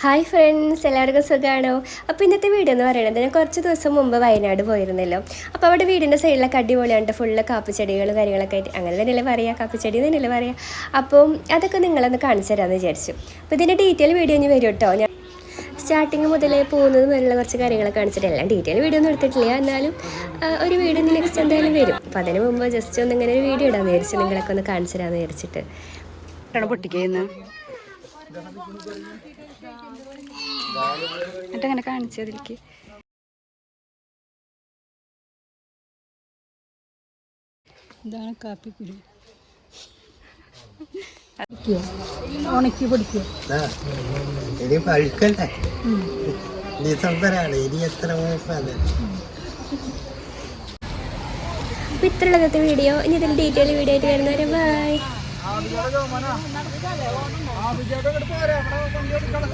Hi friends എല്ലാവർക്കും സുഖമാണോ അപ്പോൾ ഇന്നത്തെ വീഡിയോ എന്ന് പറയുന്നത് ഞാൻ കുറച്ച് ദിവസം മുമ്പ് വയനാട് പോയിരുന്നല്ലോ. അപ്പോൾ അവിടെ വീടിന്റെ സൈഡിലൊക്കെ അടിപൊളിയാണ് ഫുള്ള് കാപ്പിച്ചെടികളും കാര്യങ്ങളൊക്കെ ആയിട്ട്. അങ്ങനെ തന്നെയല്ലേ പറയുക കാപ്പിച്ചെടി തന്നെയല്ലേ പറയുക അപ്പോൾ അതൊക്കെ നിങ്ങളൊന്ന് കാണിച്ചു തരാമെന്ന് വിചാരിച്ചു. അപ്പോൾ ഇതിന്റെ ഡീറ്റെയിൽ വീഡിയോ ഇനി വരും കേട്ടോ ഞാൻ സ്റ്റാർട്ടിങ് മുതലേ പോകുന്നത് വരെയുള്ള കുറച്ച് കാര്യങ്ങളൊക്കെ കാണിച്ചിട്ട് എല്ലാം ഡീറ്റെയിൽ വീഡിയോ ഒന്നും എടുത്തിട്ടില്ല. എന്നാലും ഒരു വീഡിയോ ഇനി നെക്സ്റ്റ് എന്തായാലും വരും. അപ്പോൾ അതിന് മുമ്പ് ജസ്റ്റ് ഒന്ന് ഇങ്ങനെ ഒരു വീഡിയോ ഇടാമെന്ന് വിചാരിച്ചു നിങ്ങളൊക്കെ ഒന്ന് കാണിച്ചു തരാമെന്ന് വിചാരിച്ചിട്ട്. പൊട്ടിക്കുന്നു എന്നിട്ട് അങ്ങനെ കാണിച്ചു അതിലേക്ക്. ഇതാണ് കാപ്പിക്കുരു. ഉണക്കി പൊടിക്കുക ഇനി പഴുക്കല്ലേ ഡിസംബറാണ് ഇനി എത്ര മൂപ്പാണ് അപ്പോൾ ഇത്രയുള്ള ഇന്നത്തെ വീഡിയോ. ഇനി ഇതിൽ ഡീറ്റെയിൽ വീഡിയോ ആയിട്ട് വരുന്നവരെ ബൈ ആ വിജയുടെ പോരാ നമ്മുടെ വണ്ടി എടുക്കണം.